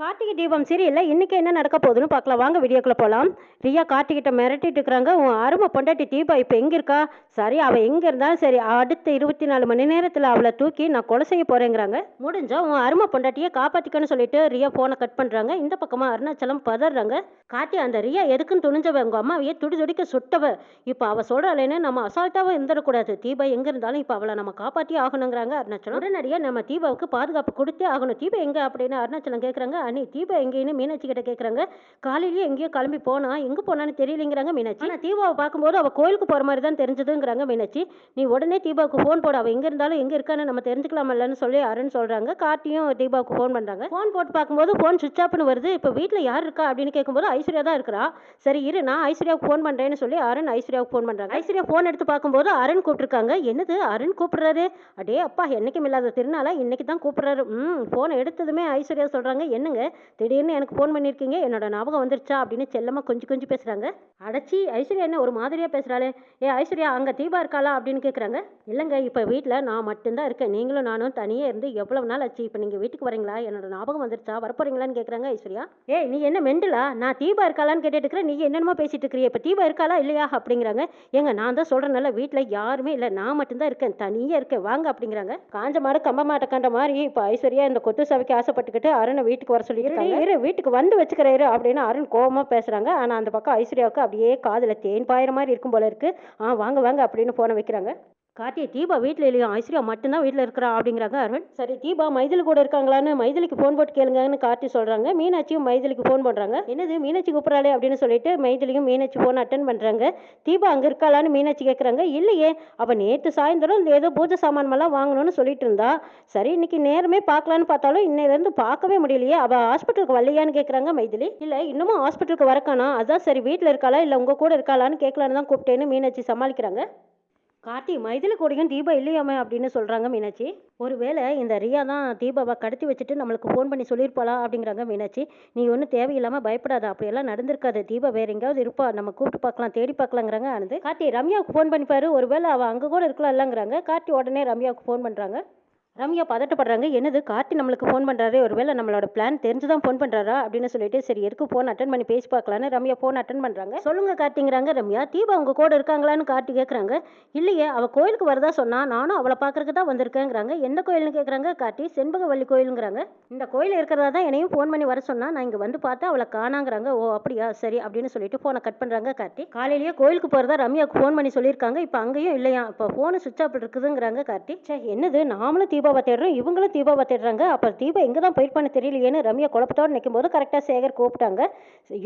கார்த்திகை தீபம் சரி இல்லை இன்றைக்கி என்ன நடக்க போகுதுன்னு பார்க்கலாம். வாங்க வீடியோக்குள்ளே போகலாம் ரியா கார்த்திகிட்ட மிரட்டிட்டு இருக்கிறாங்க. உன் அருமை பொண்டாட்டி தீபா இப்போ எங்கே இருக்கா? சரி அவள் எங்கே இருந்தாலும் சரி அடுத்த இருபத்தி நாலு மணி நேரத்தில் அவளை தூக்கி நான் கொலை செய்ய போகிறேங்கிறாங்க முடிஞ்சா உன் அருமை பொண்டாட்டியை காப்பாற்றிக்கன்னு சொல்லிட்டு ரியா ஃபோனை கட் பண்ணுறாங்க இந்த பக்கமாக அருணாச்சலம் பதறாங்க. கார்த்தி அந்த ரியா எதுக்குன்னு துணிஞ்சவ? உங்கள் அம்மாவையே துடி துடிக்க சுட்டவ. இப்போ அவள் சொல்கிறாளேன்னு நம்ம அசால்ட்டாகவும் இருந்துடக்கூடாது. தீபா எங்கே இருந்தாலும் இப்போ அவளை நம்ம காப்பாற்றி ஆகணுங்கிறாங்க அருணாச்சலம். உடனடியாக நம்ம தீபாவுக்கு பாதுகாப்பு கொடுத்தே ஆகணும். தீபா எங்கே அப்படின்னு அருணாச்சலம் கேட்குறாங்க அண்ணி தீபா எங்கேன்னு மீனாட்சி கிட்ட கேட்குறாங்க காலையிலேயே எங்கேயோ கிளம்பி போனா எங்கே போனான்னு தெரியலைங்கிறாங்க மீனாட்சி. ஆனால் தீபாவை பார்க்கும்போது அவள் கோயிலுக்கு போகிற மாதிரி தான் தெரிஞ்சதுங்கிறாங்க மீனாட்சி. நீ உடனே தீபாவுக்கு ஃபோன் போட. அவள் எங்கே இருந்தாலும் எங்கே இருக்கான்னு நம்ம தெரிஞ்சுக்கலாமல்லன்னு சொல்லி அருண் சொல்கிறாங்க கார்த்தியும் தீபாவுக்கு ஃபோன் பண்ணுறாங்க ஃபோன் போட்டு பார்க்கும்போது ஃபோன் சுவிச் ஆஃப்னு வருது. இப்போ வீட்டில் யார் இருக்கா அப்படின்னு கேட்கும்போது ஐஸ்வர்யா தான் இருக்கிறா. சரி இரு நான் ஐஸ்வர்யாவுக்கு ஃபோன் பண்ணுறேன்னு சொல்லி அருண் ஐஸ்வர்யாவுக்கு ஃபோன் பண்ணுறாங்க ஐஸ்வர்யா ஃபோன் எடுத்து பார்க்கும்போது அருண் கூப்பிட்டுருக்காங்க. என்னது? அருண் கூப்பிடுறாரு? அடே அப்பா என்னைக்கும் இல்லாத திருநாளா? இன்னைக்கு தான் கூப்பிடுறாரு. ம் ஃபோனை எடுத்ததுமே ஐஸ்வர்யா சொல்கிறாங்க என்னங்க திடீர்னு எனக்கு ஃபோன் பண்ணியிருக்கீங்க என்னோட ஞாபகம் வந்துருச்சா? அப்படின்னு செல்லமாக கொஞ்சம் கொஞ்சம் பேசுகிறாங்க அடைச்சி ஐஸ்வர்யா என்ன ஒரு மாதிரியாக பேசுகிறாளே ஏ ஐஸ்வர்யா அங்கே தீபா இருக்காளா? அப்படின்னு கேட்குறாங்க இல்லைங்க இப்போ வீட்டில் நான் மட்டும்தான் இருக்கேன். நீங்களும் நானும் தனியாக இருந்து எவ்வளவு நாள் ஆச்சு? இப்போ நீங்கள் வீட்டுக்கு வரீங்களா? என்னோட ஞாபகம் வந்துருச்சா? வரப்போறீங்களான்னு கேட்குறாங்க ஐஸ்வர்யா. ஏய் நீ என்ன மெண்டலா? நான் தீபா இருக்காளான்னு கேட்டுட்டு இருக்கிறேன். நீ என்னென்னமோ பேசிட்டு இருக்கிறிய. இப்போ தீபா இருக்காளா இல்லையா? அப்படிங்கிறாங்க. ஏங்க நான் தான் சொல்கிறனால வீட்டில் யாருமே இல்லை. நான் மட்டும்தான் இருக்கேன். தனியாக இருக்கேன். வாங்க அப்படிங்கிறாங்க. காஞ்ச மாடு கம்ப மாட்டை கண்ட மாதிரி இப்போ ஐஸ்வர்யா இந்த கொத்து சபைக்கு ஆசைப்பட்டுக்கிட்டு அருணை வீட்டுக்கு வர சொல்லியிருக்காங்க இரு வீட்டுக்கு வந்து வச்சுக்கிறாரு அப்படின்னு அருண் கோபமாக பேசுகிறாங்க ஆனால் அந்த பக்கம் ஐஸ்வர்யாவுக்கு அப்படியே காதில் தேன் பாயிற மாதிரி இருக்கும் போல இருக்கு. ஆ வாங்க வாங்க அப்படின்னு ஃபோனை வைக்கிறாங்க. கார்த்திகை தீபா வீட்டில் இல்லையா? ஐஸ்வர்யா மட்டும்தான் வீட்டில் இருக்கிறா அப்படிங்கிறாங்க அருண். சரி தீபா மைதில் கூட இருக்காங்களான்னு மைதிலிக்கு ஃபோன் போட்டு கேளுங்கன்னு கார்த்தி சொல்கிறாங்க மீனாட்சியும் மைதிலிக்கு ஃபோன் பண்ணுறாங்க என்னது மீனாட்சி கூப்பிட்றாளே அப்படின்னு சொல்லிட்டு மைதிலியும் மீனாட்சி ஃபோன் அட்டன் பண்ணுறாங்க தீபா அங்கே இருக்காளான்னு மீனாட்சி கேட்குறாங்க இல்லையே அவள் நேற்று சாயந்தரம் ஏதோ பூஜை சாமான்மெல்லாம் வாங்கணும்னு சொல்லிட்டு இருந்தா. சரி இன்னைக்கு நேரமே பார்க்கலான்னு பார்த்தாலும் இன்னையிலேருந்து பார்க்கவே முடியலையே. அவள் ஹாஸ்பிட்டலுக்கு வரலையான்னு கேட்குறாங்க மைதிலி. இல்லை இன்னமும் ஹாஸ்பிட்டலுக்கு வரக்கானா? அதான் சரி வீட்டில் இருக்காளா? இல்லை உங்கள் கூட இருக்காளான்னு கேட்கலான்னு தான் கூப்பிட்டேன்னு மீனாட்சி சமாளிக்கிறாங்க. கார்த்தி மைதிலி கூடயும் தீபா இல்லையாமே அப்படின்னு சொல்கிறாங்க மீனாட்சி. ஒருவேளை இந்த ரியா தான் தீபாவை கடத்தி வச்சுட்டு நம்மளுக்கு ஃபோன் பண்ணி சொல்லியிருப்பாளா அப்படிங்கிறாங்க மீனாட்சி. நீ ஒன்றும் தேவையில்லாமல் பயப்படாத அப்படியெல்லாம் நடந்திருக்காது. தீபா வேற எங்கேயாவது இருப்பா நம்ம கூப்பிட்டு பார்க்கலாம் தேடி பார்க்கலாங்கிறாங்க ஆனது கார்த்தி ரம்யாவுக்கு ஃபோன் பண்ணிப்பாரு ஒருவேளை அவள் அங்கே கூட இருக்கலாம் இல்லைங்கிறாங்க. கார்த்தி உடனே ரம்யாவுக்கு ஃபோன் பண்ணுறாங்க ரம்யா பதட்டப்படுறாங்க. என்னது? கார்த்தி நம்மளுக்கு ஃபோன் பண்ணுறாரு ஒருவேளை நம்மளோட பிளான் தெரிஞ்சு தான் ஃபோன் பண்ணுறாரா அப்படின்னு சொல்லிட்டு சரி எதுக்கு ஃபோன் அட்டன் பண்ணி பேசி பார்க்கலான்னு ரம்யா ஃபோன் அட்டன் பண்ணுறாங்க சொல்லுங்க கார்த்திங்கிறாங்க ரம்யா. தீபா அவங்க கூட இருக்காங்களான்னு கார்த்தி கேட்குறாங்க இல்லையே அவள் கோயிலுக்கு வரதா சொன்னா நானும் அவளை பார்க்கறதுக்கு தான் வந்திருக்கேங்கிறாங்க. எந்த கோயில்னு கேட்குறாங்க கார்த்தி செண்பகவல்லி கோயிலுங்கிறாங்க. இந்த கோயில் இருக்கிறதா தான் என்னையும் ஃபோன் பண்ணி வர சொன்னா நான் இங்கே வந்து பார்த்தா அவளை காணாங்கிறாங்க. ஓ அப்படியா? சரி அப்படின்னு சொல்லிட்டு ஃபோனை கட் பண்ணுறாங்க கார்த்தி. காலையிலேயே கோயிலுக்கு போகிறதா ரம்யாவுக்கு ஃபோன் பண்ணி சொல்லியிருக்காங்க. இப்போ அங்கேயும் இல்லையா இப்போ ஃபோனு சுவிட்ச் ஆஃப் இருக்குதுங்கிறாங்க கார்த்தி. சே என்னது? நாமளும் தீபா தீபாவை தேடுறோம் இவங்களும் தீபாவை தேடுறாங்க. அப்போ தீபா எங்கே தான் போயிருப்பான்னு தெரியலையேன்னு ரம்யா குழப்பத்தோடு நிற்கும் போது கரெக்டாக சேகர் கூப்பிட்டாங்க.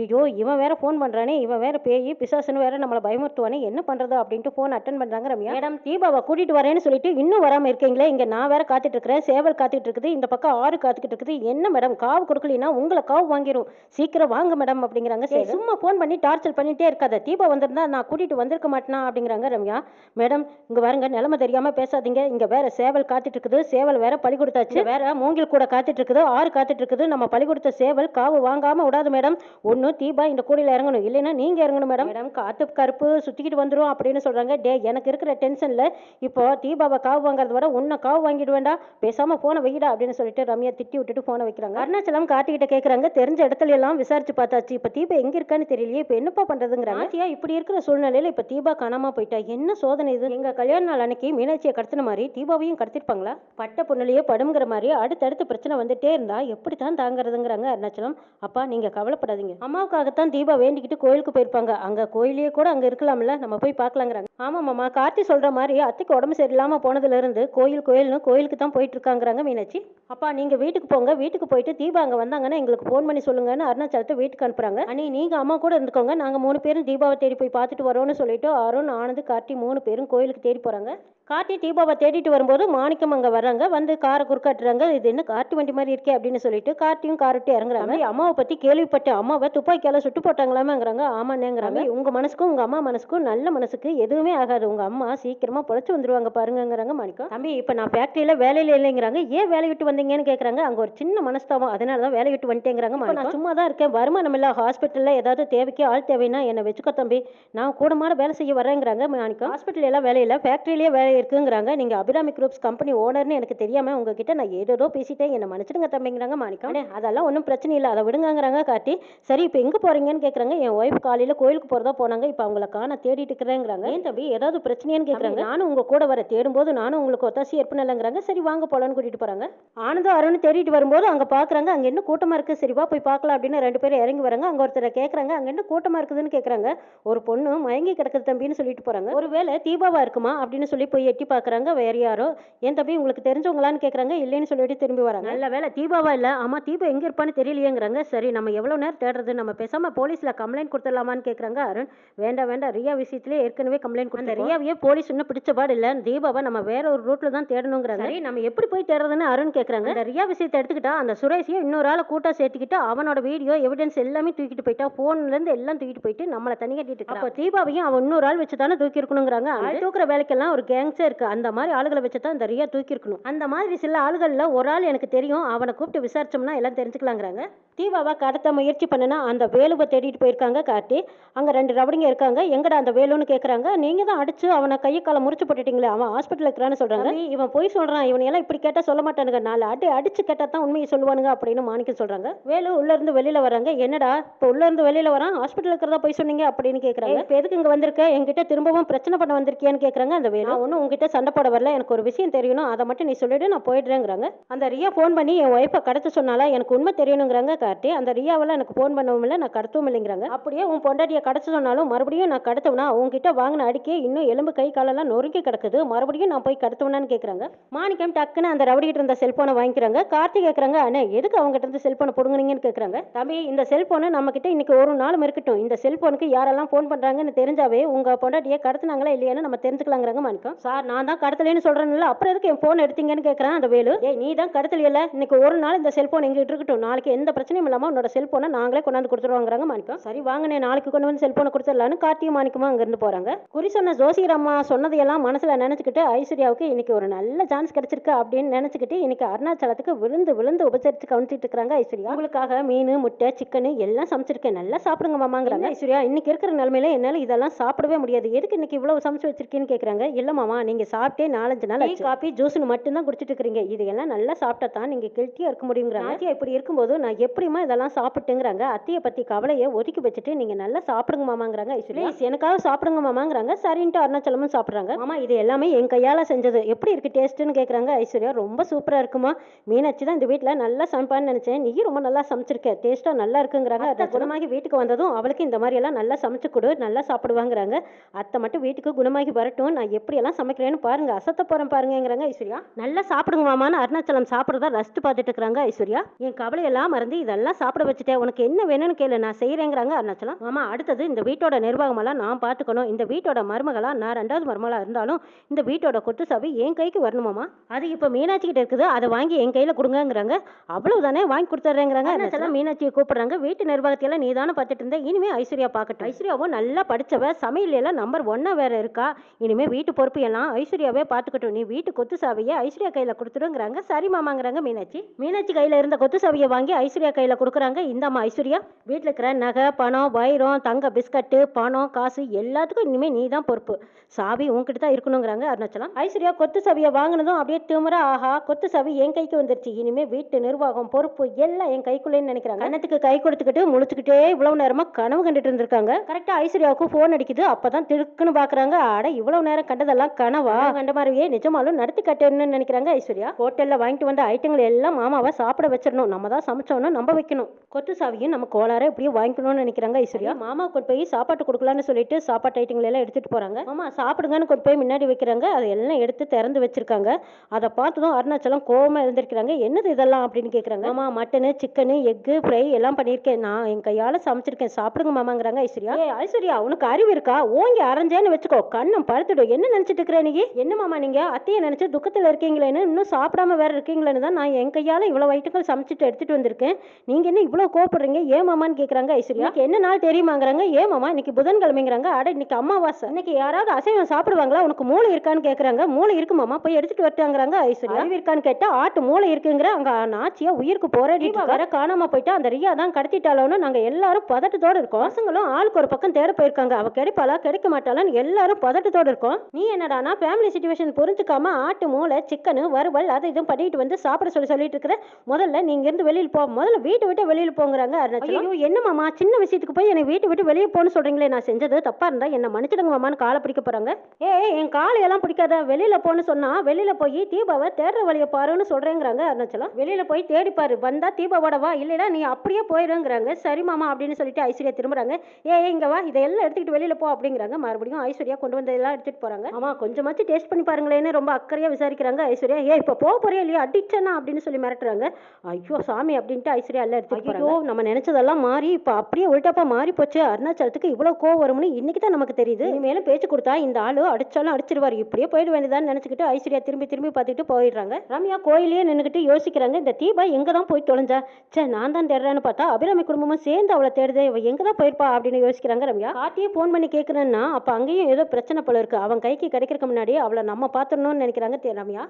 ஐயோ இவன் வேற ஃபோன் பண்ணுறானே இவன் வேற பேய் பிசாசுன்னு வேற நம்மளை பயமுறுத்துவானே என்ன பண்ணுறது அப்படின்ட்டு ஃபோன் அட்டன் பண்ணுறாங்க ரம்யா. மேடம் தீபாவை கூட்டிகிட்டு வரேன்னு சொல்லிட்டு இன்னும் வராமல் இருக்கீங்களே இங்கே நான் வேற காத்துட்டு இருக்கிறேன் சேவல் காத்துட்டு இருக்குது இந்த பக்கம் ஆறு காத்துக்கிட்டு இருக்குது என்ன மேடம் காவு கொடுக்கலனா உங்களை காவு வாங்கிரும். சீக்கிரம் வாங்க மேடம் அப்படிங்கிறாங்க சரி. சும்மா ஃபோன் பண்ணி டார்ச்சர் பண்ணிட்டே இருக்காத. தீபா வந்திருந்தா நான் கூட்டிகிட்டு வந்திருக்க மாட்டேனா அப்படிங்கிறாங்க ரம்யா. மேடம் இங்கே பாருங்க நிலைமை தெரியாமல் பேசாதீங்க இங்கே வேற சேவல் காத்துட்டு இருக்குது சேவல் வேற பழி கொடுத்தாச்சு. வேற மூங்கில் கூட காத்துட்டு இருக்குது ஆறு காத்துட்டு இருக்குது நம்ம பழி கொடுத்த சேவல் காவு வாங்காம விடாது மேடம். ஒன்று தீபா இந்த கூடையில் இறங்கணும். இல்லைன்னா நீங்க இறங்கணும் மேடம். மேடம் காத்து கருப்பு சுத்திக்கிட்டு வந்துரும் அப்படின்னு சொல்றாங்க. டே எனக்கு இருக்கிற டென்ஷன்ல இப்போ தீபாவை காவு வாங்குறத விட உன்னை காவு வாங்கிட்டு வேண்டாம் பேசாம போனை வைடா அப்படின்னு சொல்லிட்டு ரம்யா திட்டி விட்டுட்டு போனை வைக்கிறாங்க. அருணாச்சலம் கார்த்திகிட்ட கேட்குறாங்க தெரிஞ்ச இடத்துல எல்லாம் விசாரிச்சு பார்த்தாச்சு. இப்போ தீபா எங்க இருக்கான்னு தெரியலையே. இப்போ என்னப்பா பண்றதுங்கிறாங்க. இப்படி இருக்கிற சூழ்நிலையில இப்போ தீபா காணாம போயிட்டா? என்ன சோதனை இது? எங்க கல்யாண நாள் அன்னைக்கு மீனாட்சியை கடத்தின மாதிரி தீபாவையும் கடத்திருப்பாங்களா? பட்ட பொண்ணுலயே படுங்கிற மாதிரி அடுத்தடுத்து பிரச்சனை வந்துட்டே இருந்தா எப்படி தான் தாங்கிறதுங்கிறாங்க அருணாச்சலம். அப்பா நீங்க கவலைப்படாதீங்க. அம்மாவுக்காகத்தான் தீபா வேண்டிக்கிட்டு கோயிலுக்கு போயிருப்பாங்க. அங்க கோயிலே கூட அங்க இருக்கலாம்ல நம்ம போய் பார்க்கலாங்கிறாங்க. ஆமா மாமா கார்த்தி சொல்ற மாதிரி அத்தைக்கு உடம்பு சரியில்லாம போனதுல இருந்து கோயில் கோயில்னு கோயிலுக்கு தான் போயிட்டு இருக்காங்கிறாங்க மீனாட்சி. அப்பா நீங்க வீட்டுக்கு போங்க. வீட்டுக்கு போயிட்டு தீபா அங்க வந்தாங்கன்னா எங்களுக்கு ஃபோன் பண்ணி சொல்லுங்கன்னு அருணாச்சலத்தை வீட்டுக்கு அனுப்புறாங்க. அனி நீங்க அம்மா கூட இருந்துக்கோங்க. நாங்க மூணு பேரும் தீபாவை தேடி போய் பார்த்துட்டு வரோம்னு சொல்லிட்டு அருண் ஆனந்த் கார்த்தி மூணு பேரும் கோயிலுக்கு தேடி போறாங்க. கார்த்தி தீபாவை தேடிட்டு வரும்போது மாணிக்கம் அங்க வர்றாங்க. வந்து காரை குறுக்காட்டுறாங்க. இது என்ன கார்த்தி வண்டி மாதிரி இருக்கே அப்படின்னு சொல்லிட்டு கார்த்தியும் காரை விட்டு இறங்குறாங்க அம்மாவை பத்தி கேள்விப்பட்டேன் அம்மாவை துப்பாக்கியால சுட்டு போட்டாங்களாமேங்கிறாங்க. ஆமாண்ணேங்கிறாங்க. உங்க மனசுக்கும் உங்க அம்மா மனசுக்கும் நல்ல மனசுக்கு எதுவுமே ஆகாது. உங்க அம்மா சீக்கிரமா பொழைச்சு வந்துருவாங்க பாருங்கங்கிறாங்க மாணிக்கம். தம்பி இப்ப நான் ஃபேக்டரியில வேலையில இல்லைங்கிறாங்க. ஏன் வேலை விட்டு வந்தீங்கன்னு கேக்குறாங்க. அங்க ஒரு சின்ன மனஸ்தாபம். அதனால தான் வேலை விட்டு வந்துட்டேங்கிறாங்க. நான் சும்மா தான் இருக்கேன். வருமானம் இல்ல. ஹாஸ்பிட்டல்ல ஏதாவது தேவைக்கு ஆள் தேவைன்னா என்ன வச்சுக்கோ தம்பி. நான் கூடமாட வேலை செய்ய வரேங்கிறாங்க மாணிக்கம். ஹாஸ்பிட்டல் எல்லாம் வேலையில ஃபேக்டரியிலேயே வேலை இருக்குங்கிறாங்க. நீங்க அபிராமி குரூப்ஸ் கம்பெனி ஓனர்னு எனக்கு தெரியாம உங்ககிட்ட நான் ஏதோ பேசிட்டேன். என்ன மன்னிச்சிடுங்க தம்பிங்கிறாங்க மாணிக்கம். அதெல்லாம் ஒன்றும் பிரச்சனை இல்லை. அதை விடுங்கங்கிறாங்க காட்டி சரி இப்போ எங்க போறீங்கன்னு கேக்குறாங்க. என் ஒய்ஃப் காலையில கோயிலுக்கு போறதா போனாங்க. இப்போ அவங்கள காண தேடிட்டு இருக்கிறேங்கிறாங்க. ஏன் தம்பி ஏதாவது பிரச்சனையான்னு கேக்குறாங்க? நானும் உங்க கூட வர தேடும்போது நானும் உங்களுக்கு ஒத்தாசி ஏற்பனலைங்கிறாங்க சரி வாங்க போலான்னு கூட்டிட்டு போறாங்க. ஆனந்தும் அருண் தேடிட்டு வரும்போது அங்க பாக்குறாங்க. அங்க என்ன கூட்டமா இருக்கு? சரி வா போய் பார்க்கலாம் அப்படின்னு ரெண்டு பேரும் இறங்கி வராங்க. அங்க ஒருத்தரை கேக்குறாங்க. அங்க என்ன கூட்டமா இருக்குதுன்னு கேக்குறாங்க. ஒரு பொண்ணு மயங்கி கிடக்குது தம்பின்னு சொல்லிட்டு போறாங்க. ஒருவேளை தீபாவா இருக்குமா அப்படின்னு சொல்லி போய் எட்டி பாக்குறாங்க வேற யாரோ? என் தம்பி உங்களுக்கு தெரிஞ்சவங்களான்னு கேக்குறாங்க இல்லைன்னு சொல்லிட்டு திரும்பி வராங்க. நல்ல வேலை தீபாவா இல்ல ஆமா தீபா எங்க இருப்பான்னு தெரியலையேங்கிறாங்க. சரி நம்ம எவ்வளவு நேரம் தேடுறது? நம்ம பேசாம போலீஸ்ல கம்ப்ளைண்ட் கொடுத்துடலாமான்னு கேக்குறாங்க அருண். வேண்டாம் வேண்டாம் ரியா விஷயத்திலே ஏற்கனவே கம்ப்ளைண்ட் கொடுத்த ரியாவையே போலீஸ் இன்னும் பிடிச்ச பாடு இல்ல. தீபாவை நம்ம வேற ஒரு ரூட்ல தான் தேடணுங்கிறாங்க. சரி நம்ம எப்படி போய் தேடுறதுன்னு அருண் கேக்குறாங்க. அந்த ரியா விஷயத்தை எடுத்துக்கிட்டா அந்த சுரேஷையும் இன்னொரு ஆளை கூட்டா சேர்த்துக்கிட்டு அவனோட வீடியோ எவிடன்ஸ் எல்லாமே தூக்கிட்டு போயிட்டா. போன்ல இருந்து எல்லாம் தூக்கிட்டு போயிட்டு நம்மள தனி கட்டிட்டு. அப்போ தீபாவையும் அவன் இன்னொரு ஆள் வச்சு தானே தூக்கி இருக்கணுங்கிறாங்க ஆள் தூக்குற வேலைக்கெல்லாம் ஒரு கேங்ஸே இருக்கு. அந்த மாதிரி ஆளுகளை வச்சு தான் இந்த ரியா தூக்கி இருக்கணும் அந்த மாதிரி சில ஆளுகள்ல ஒரு ஆள் எனக்கு தெரியும். அவனை கூப்பிட்டு விசாரிச்சோம்னா எல்லாம் தெரிஞ்சுக்கலாங்கிறாங்க. தீபாவை கடத்த முயற்சி பண்ணுனா அந்த வேலுவை தேடிட்டு போயிருக்காங்க காட்டி அங்க ரெண்டு ரவடிங்க இருக்காங்க. எங்கடா அந்த வேலுன்னு கேக்குறாங்க. நீங்க தான் அடிச்சு அவனை கையை காலை முறிச்சு போட்டுட்டீங்களே அவன் ஹாஸ்பிட்டல் இருக்கிறான்னு சொல்றாங்க. "தம்பி, இவன் போய் சொல்றான். இவனையெல்லாம் இப்படி கேட்டா சொல்ல மாட்டானுங்க. நாலு அடி அடிச்சு கேட்டா தான் உண்மையை சொல்லுவானுங்க அப்படின்னு மாணிக்கம் சொல்றாங்க. வேலு உள்ள இருந்து வெளியில வராங்க. என்னடா இப்போ உள்ள இருந்து வெளியில வரான்? ஹாஸ்பிட்டல் இருக்கிறதா போய் சொன்னீங்க அப்படின்னு கேக்குறாங்க. இப்போ எதுக்கு இங்க வந்திருக்க? என்கிட்ட திரும்பவும் பிரச்சனை பண்ண வந்திருக்கியான்னு கேக்குறாங்க அந்த வேலு. ஒன்றும் உங்ககிட்ட சண்டை போட வரல எனக்கு ஒரு விஷயம் தெரியணும் அதை மட்டும் நீ சொல்லிட்டு நான் போயிடுறேங்கிறாங்க. அந்த ரியா ஃபோன் பண்ணி என் ஒய்ஃபை கடத்த சொன்னாலா எனக்கு உண்மை தெரியணுங்கிறாங்க கார்த்தி. அந்த ரியாவெல்லாம் எனக்கு ஃபோன் பண்ணவும் இல்லை நான் கடத்தவும் இல்லைங்கிறாங்க. அப்படியே உன் பொண்டாட்டியை கடத்த சொன்னாலும் மறுபடியும் நான் கடத்தவனா? உங்ககிட்ட வாங்கின அடிக்கே இன்னும் எலும்பு கை காலெல்லாம் நொறுக்கி கிடக்குது. மறுபடியும் நான் போய் கடத்தவனான்னு கேட்குறாங்க மாணிக்கம் டக்குன்னு அந்த ரவடிக்கிட்ட இருந்த செல்போனை வாங்கிக்கிறாங்க. கார்த்தி கேட்குறாங்க அண்ணே எதுக்கு அவங்ககிட்ட இருந்து செல்போனை பிடுங்குனீங்கன்னு கேட்குறாங்க தம்பி இந்த செல்போனு நம்ம கிட்ட இன்னைக்கு ஒரு நாளும் இருக்கட்டும். இந்த செல்போனுக்கு யாரெல்லாம் ஃபோன் பண்ணுறாங்கன்னு தெரிஞ்சாவே உங்கள் பொண்டாட்டியை கடத்துனாங்களா இல்லையான்னு நம்ம தெரிஞ்சுக்கலாங்கிறாங்க மாணிக்கம். சார் நான் தான் கடத்தலைன்னு சொல்றேன்ல அப்புறம் எதுக்கு என் ஃபோன் எடுத்தீங்கன்னு கேட்குறேன் அந்த வேலு? ஏய் நீ தான் கடத்தலையில இன்னைக்கு ஒரு நாள் இந்த செல்போன் எங்கிட்ட இருக்கட்டும் நாளைக்கு எந்த பிரச்சனையும் இல்லாம உன்னோட செல்போனை நாங்களே கொண்டாந்து கொடுத்துருவாங்கிறாங்க மாணிக்கம். சரி வாங்கினே நாளைக்கு கொண்டு வந்து செல்போனை கொடுத்துடலான்னு கார்த்தியும் மாணிக்கமா அங்கேருந்து போறாங்க. குறி சொன்ன ஜோசிகரம்மா சொன்னதையெல்லாம் மனசுல நினைச்சுக்கிட்டு ஐஸ்வர்யாவுக்கு இன்னைக்கு ஒரு நல்ல சான்ஸ் கிடைச்சிருக்கு அப்படின்னு நினைச்சுக்கிட்டு இன்னைக்கு அருணாச்சலத்துக்கு விழுந்து விழுந்து உபசரிச்சு கவனிச்சிட்டு இருக்காங்க ஐஸ்வர்யா. உங்களுக்காக மீன் முட்டை சிக்கன் எல்லாம் சமைச்சிருக்கேன். நல்லா சாப்பிடுங்க மாமாங்கிறாங்க. ஐஸ்வர்யா இன்னைக்கு இருக்கிற நிலைமையில என்னால இதெல்லாம் சாப்பிடவே முடியாது. எதுக்கு இன்னைக்கு இவ்வளவு சமைச்சு வச்சிருக்கேன்னு கேக்குறாங்க? இல்ல மாமா நீங்க சாப்பிட்டே நாலஞ்சு நாள் ஆச்சு. காபி ஜூஸ்னு மட்டும் தான் குடிச்சிட்டு இருக்கீங்க இதெல்லாம் நல்லா சாப்பிட்டா தான் நீங்க கெல்ட்டியா இருக்க முடியுங்கிறாங்க. ஆச்சியா இப்படி இருக்கும்போது நான் எப்படிமா இதெல்லாம் சாப்பிட்டுங்கிறாங்க. அத்தையை பத்தி கவலையை ஒதுக்கி வச்சுட்டு நீங்க நல்லா சாப்பிடுங்க மாமாங்கிறாங்க "Please, எனக்காக சாப்பிடுங்க மாமாங்கிறாங்க. சரின்ட்டு அருணாச்சலமும் சாப்பிடுறாங்க. மாமா இது எல்லாமே என் கையால செஞ்சது. எப்படி இருக்கு டேஸ்ட்னு கேக்குறாங்க ஐஸ்வர்யா. ரொம்ப சூப்பரா இருக்குமா. மீனாட்சி தான் இந்த வீட்ல நல்லா சமைப்பான்னு நினைச்சேன். நீ ரொம்ப நல்லா சமைச்சிருக்க. டேஸ்டா நல்லா இருக்குங்கிறாங்க. அத்தை குணமாகி வீட்டுக்கு வந்ததும் அவளுக்கு இந்த மாதிரி எல்லாம் நல்லா சமைச்சு கொடு நல்லா சாப்பிடுவாங்கிறாங்க. அத்தை மட்டும் வீட்டுக்கு குணமாகி வரட்டும். நான் எப்படி எல்லாம் சமைக்கிறேன்னு பாருங்க அசத்த போறேன் பாருங்கங்கிறாங்க ஐஸ்வர்யா. நல்லா சாப்பிடுங்க மாமான்னு அருணாச்சலம் சாப்பிடுறதா ரசித்து பார்த்துட்டு இருக்காங்க ஐஸ்வர்யா. என் கவலையெல்லாம் மறந்து இதெல்லாம் சாப்பிட வச்சுட்டேன். உனக்கு என்ன வேணும்னு கேளு நான் செய்யறேங்கிறாங்க அருணாச்சலம். மாமா அடுத்தது இந்த வீட்டோட நிர்வாகமெல்லாம் நான் பார்த்துக்கணும். இந்த வீட்டோட மருமகளா நான் ரெண்டாவது மருமகளா இருந்தாலும் இந்த வீட்டோட கொத்து சாவி என் கைக்கு வரணுமாமா அது இப்போ மீனாட்சி கிட்ட இருக்குது. அதை வாங்கி என் கையில கொடுங்கங்கிறாங்க. அவ்வளவுதானே வாங்கி கொடுத்துட்றேங்கிறாங்க அருணாச்சலம். மீனாட்சியை கூப்பிடுறாங்க. வீட்டு நிர்வாகத்தையெல்லாம் நீ தானே பார்த்துட்டு இருந்த. இனிமே ஐஸ்வர்யா பார்க்கட்டும். ஐஸ்வர்யாவும் நல்லா படிச்சவ சமையல் எல்லாம் நம்பர் ஒன்னா வேற இருக்கா. இனிமே வீட்டு பொறுப்பு எல்லாம் ஐஸ்வர்யாவே பார்த்துக்கட்டும். நீ வீட்டு கொத்து சாவியை ஐஸ்வர்யா கையில் கொடுத்துடுங்கிறாங்க. சரி மாமாங்கிறாங்க மீனாட்சி. மீனாட்சி கையில் இருந்த கொத்து சாவியை வாங்கி ஐஸ்வர்யா கையில் கொடுக்குறாங்க. இந்தாம்மா ஐஸ்வர்யா வீட்டில் இருக்கிற நகை பணம் வைரம் தங்க பிஸ்கட்டு பணம் காசு எல்லாத்துக்கும் இனிமேல் நீ தான் பொறுப்பு. சாவி உங்ககிட்ட தான் இருக்கணுங்கிறாங்க அருணாச்சலம். ஐஸ்வர்யா கொத்து சாவியை வாங்கினதும் அப்படியே திமுறை ஆஹா கொத்து சாவி என் கைக்கு வந்துருச்சு. இனிமேல் வீட்டு நிர்வாகம் பொறுப்பு எல்லாம் என் கைக்குள்ளேன்னு நினைக்கிறாங்க. கண்ணத்துக்கு கை கொடுத்துக்கிட்டு முழிச்சுக்கிட்டே இவ்வளவு நேரமாக கனவு கண்டுட்டு இருந்திருக்காங்க. கரெக்டாக ஐஸ்வர்யாவுக்கு ஃபோன் அடிக்குது. அப்போ தான் திடுக்குன்னு பார்க்குறாங்க அட இவ்வளவு நேரம் கண்டதெல்லாம் கனவா? கண்ட மாதிரியே நிஜமாலும் நடத்தி கட்டணும்னு நினைக்கிறாங்க ஐஸ்வர்யா. ஹோட்டல்ல வாங்கிட்டு வந்த ஐட்டங்கள் எல்லாம் மாமாவை சாப்பிட வச்சிடணும். நம்ம தான் சமைச்சோன்னு நம்ப வைக்கணும். கொத்து சாவியும் நம்ம கோளார எப்படியும் வாங்கிக்கணும்னு நினைக்கிறாங்க ஐஸ்வர்யா. மாமா கொண்டு போய் சாப்பாட்டு கொடுக்கலான்னு சொல்லிட்டு சாப்பாட்டு ஐட்டங்கள் எல்லாம் எடுத்துட்டு போறாங்க. மாமா சாப்பிடுங்கன்னு கொண்டு போய் முன்னாடி வைக்கிறாங்க. அதை எல்லாம் எடுத்து திறந்து வச்சிருக்காங்க. அதை பார்த்ததும் அருணாச்சலம் கோவமா இருந்திருக்கிறாங்க என்னது இதெல்லாம் அப்படின்னு கேக்குறாங்க. மாமா மட்டனு சிக்கனு எக்கு ஃப்ரை எல்லாம் பண்ணியிருக்கேன். நான் என் கையால சமைச்சிருக்கேன். சாப்பிடுங்க மாமாங்கிறாங்க ஐஸ்வர்யா. ஐஸ்வர்யா உனக்கு அறிவு இருக்கா? ஓங்கி அரைஞ்சேன்னு வச்சுக்கோ. கண்ணம் பழுத்துடும் என்ன நினைச்சிட்டு இருக்கிற நீ என்ன மாமா நீங்க? அத்தையை நினைச்சு துக்கத்துல இருக்கீங்களேன்னு இன்னும் சாப்பிடாம வேற இருக்கீங்களேன்னு தான் நான் என் கையால இவ்வளவு ஐட்டங்கள் சமைச்சிட்டு எடுத்துட்டு வந்திருக்கேன். நீங்க என்ன இவ்வளவு கோவப்படுறீங்க? ஏன் மாமான்னு கேக்குறாங்க ஐஸ்வர்யா? "இன்னைக்கு என்ன நாள் தெரியுமாங்கிறாங்க? ஏன் மாமா இன்னைக்கு புதன்கிழமைங்கிறாங்க? அட இன்னைக்கு அமாவாசை. இன்னைக்கு யாராவது அசைவம் சாப்பிடுவாங்களா? உனக்கு மூளை இருக்கான்னு கேக்குறாங்க. மூளை இருக்கு மாமா போய் எடுத்துட்டு வரட்டாங்கிறாங்க ஐஸ்வர்யா. அறிவு இருக்கான்னு கேட்டா ஆட்டு மூளை இருக்குங்கிற அங்க நாச்சியா உயிருக்கு போராடிட்டு வர காணாம போயிட்டா அந்த ரியா தான் கடத்திட்டாலோன்னு நாங்க எல்லாரும் பதட்டத்தோட இருக்கோம். பசங்களும் ஆளுக்கு ஒரு பக்கம் தேட போயிருக்காங்க. அவ கிடைப்பாளா? கிடைக்க மாட்டாளான்னு எல்லாரும் பதட்டத்தோட இருக்கோம். நீ என்னடா என்னடானா ஃபேமிலி சுச்சுவேஷன் புரிஞ்சுக்காம ஆட்டு மூளை சிக்கனு வறுவல் அதை இதுவும் பண்ணிட்டு வந்து சாப்பிட சொல்லி சொல்லிட்டு இருக்கிற முதல்ல நீங்க இருந்து வெளியில் போ முதல்ல வீட்டை விட்டு வெளியில் போங்கிறாங்க அருணாச்சலம். என்ன மாமா சின்ன விஷயத்துக்கு போய் என்னை வீட்டை விட்டு வெளியே போன்னு சொல்றீங்களே நான் செஞ்சது தப்பா இருந்தா என்ன மன்னிச்சிடுங்க மாமான்னு காலை பிடிக்க போறாங்க. ஏ என் காலையெல்லாம் பிடிக்காத வெளியில போன்னு சொன்னா வெளியில போய் தீபாவை தேடுற வழியை பாருன்னு சொல்றேங்கிறாங்க அருணாச்சலம். வெளியில போய் தேடி பாரு வந்தா தீபாவோட வா இல்லைனா நீ அப்படியே போயிருங்கிறாங்க சரி மாமா அப்படின்னு சொல்லிட்டு ஐஸ்வர்யா திரும்புறாங்க. ஏ இங்க வா இதெல்லாம் எடுத்துக்கிட்டு வெளியில போ அப்படிங்கிறாங்க. மறுபடியும் ஐஸ்வர்யா கொண்டு வந்ததெல்லாம் எடுத்துட்டு போறாங்க. ஆமா கொஞ்சமாச்சும் டேஸ்ட் பண்ணி பாருங்களேன்னு ரொம்ப அக்கறையா விசாரிக்கிறாங்க ஐஸ்வர்யா. ஏ இப்போ போக போறியா இல்லையா? அடிச்சனா அப்படின்னு சொல்லி மிரட்டுறாங்க. ஐயோ சாமி அப்படின்ட்டு ஐஸ்வர்யா எல்லாம் எடுத்துட்டு ஐயோ நம்ம நினைச்சதெல்லாம் மாறி இப்போ அப்படியே உள்டாப்பா மாறி போச்சு. அருணாச்சலத்துக்கு இவ்வளவு கோவம் வரும்னு இன்னைக்கு தான் நமக்கு தெரியுது. இனிமேலும் பேச்சு கொடுத்தா இந்த ஆளு அடிச்சாலும் அடிச்சிருவாரு. இப்படியே போயிட வேண்டியதான்னு நினைச்சுக்கிட்டு ஐஸ்வர்யா திரும்பி திரும்பி பார்த்துட்டு போயிடுறாங்க. ரம்யா கோயிலே நின்றுக்கிட்டு யோசிக்கிறாங்க. இந்த தீபா எங்க தான் போய் தொலைஞ்சா? ச்சே நான் தான் தேடுறேன்னு பார்த்தா அபிராமி குடும்பமும் சேர்ந்து அவளை தேடுதே. இவ எங்க தான் போயிருப்பா? அப்படின்னு யோசிக்கிறாங்க ரம்யா. காட்டியே ஃபோன் பண்ணி கேட்குறேன்னா அப்போ அங்கேயும் ஏதோ பிரச்சனை போல இருக்கு. அவன் கைக்கு கிடைக்கிறதுக்கு முன்னாடி அவளை நம்ம பார்த்துடணும்னு நினைக்கிறாங்க ரம்யா.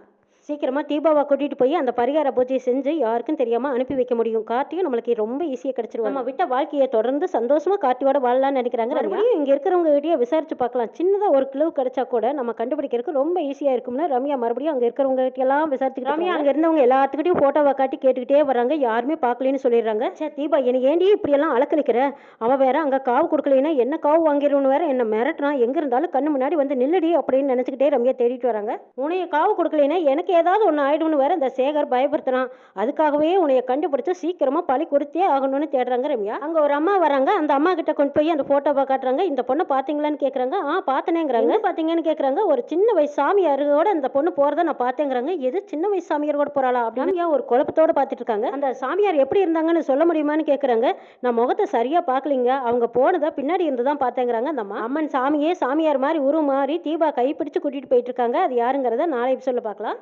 சீக்கிரமா தீபாவை கூட்டிட்டு போய் அந்த பரிகார பூஜையை செஞ்சு யாருக்கும் தெரியாம அனுப்பி வைக்க முடியும். கார்த்தியும் நம்மளுக்கு ரொம்ப ஈஸியா கிடைச்சிருவாங்க. நம்ம விட்ட வாழ்க்கையை தொடர்ந்து சந்தோஷமா கார்த்தியோட வாழலாம்னு நினைக்கிறாங்க மறுபடியும் இங்க இருக்கிறவங்க கிட்டயே விசாரிச்சு பார்க்கலாம். சின்னதா ஒரு கிளவு கிடைச்சா கூட நம்ம கண்டுபிடிக்கிறதுக்கு ரொம்ப ஈஸியா இருக்கும்னு ரம்யா மறுபடியும் அங்க இருக்கிறவங்க கிட்ட எல்லாம் விசாரிச்சு ரம்யா அங்க இருந்தவங்க எல்லாத்துக்கிட்டையும் போட்டோவை காட்டி கேட்டுக்கிட்டே வராங்க யாருமே பார்க்கலன்னு சொல்லிடுறாங்க. சே தீபா எனக்கு ஏண்டி இப்படி எல்லாம் அலக்கழிக்கிற அவ வேற அங்க காவு கொடுக்கலைன்னா என்ன காவு வாங்கிடும்னு வேற என்ன மிரட்டுறான். எங்க இருந்தாலும் கண்ணு முன்னாடி வந்து நில்லுடி அப்படின்னு நினச்சிக்கிட்டே ரம்யா தேடிட்டு வராங்க. உன்னைய காவு கொடுக்கலைன்னா எனக்கு ஏதாவது ஒன்று ஆயிடும்னு வேற இந்த சேகர் பயப்படுத்துறான். அதுக்காகவே உன்னைய கண்டுபிடிச்சு சீக்கிரமா பழி கொடுத்தே ஆகணும்னு தேடுறாங்க ரம்யா. அங்க ஒரு அம்மா வராங்க. அந்த அம்மா கிட்ட கொண்டு போய் அந்த போட்டோவை காட்டுறாங்க. இந்த பொண்ணை பாத்தீங்களான்னு கேட்குறாங்க ஆ பார்த்தனேங்கிறாங்க பாத்தீங்கன்னு கேட்குறாங்க ஒரு சின்ன வயசு சாமியாரோட அந்த பொண்ணு போகிறத நான் பார்த்தேங்கிறாங்க எது சின்ன வயசு சாமியார் கூட போறாளா? அப்படின்னு ஒரு குழப்பத்தோட பார்த்துட்டு இருக்காங்க. அந்த சாமியார் எப்படி இருந்தாங்கன்னு சொல்ல முடியுமான்னு கேட்குறாங்க நான் முகத்தை சரியா பார்க்கலிங்க அவங்க போனதை பின்னாடி இருந்து தான் பார்த்தேங்கிறாங்க அந்த அம்மா அம்மன் சாமியே சாமியார் மாதிரி உருமாறி தீபா கைப்பிடி கூட்டிட்டு போயிட்டு இருக்காங்க. அது யாருங்கிறத நாளை சொல்ல பார்க்கலாம்.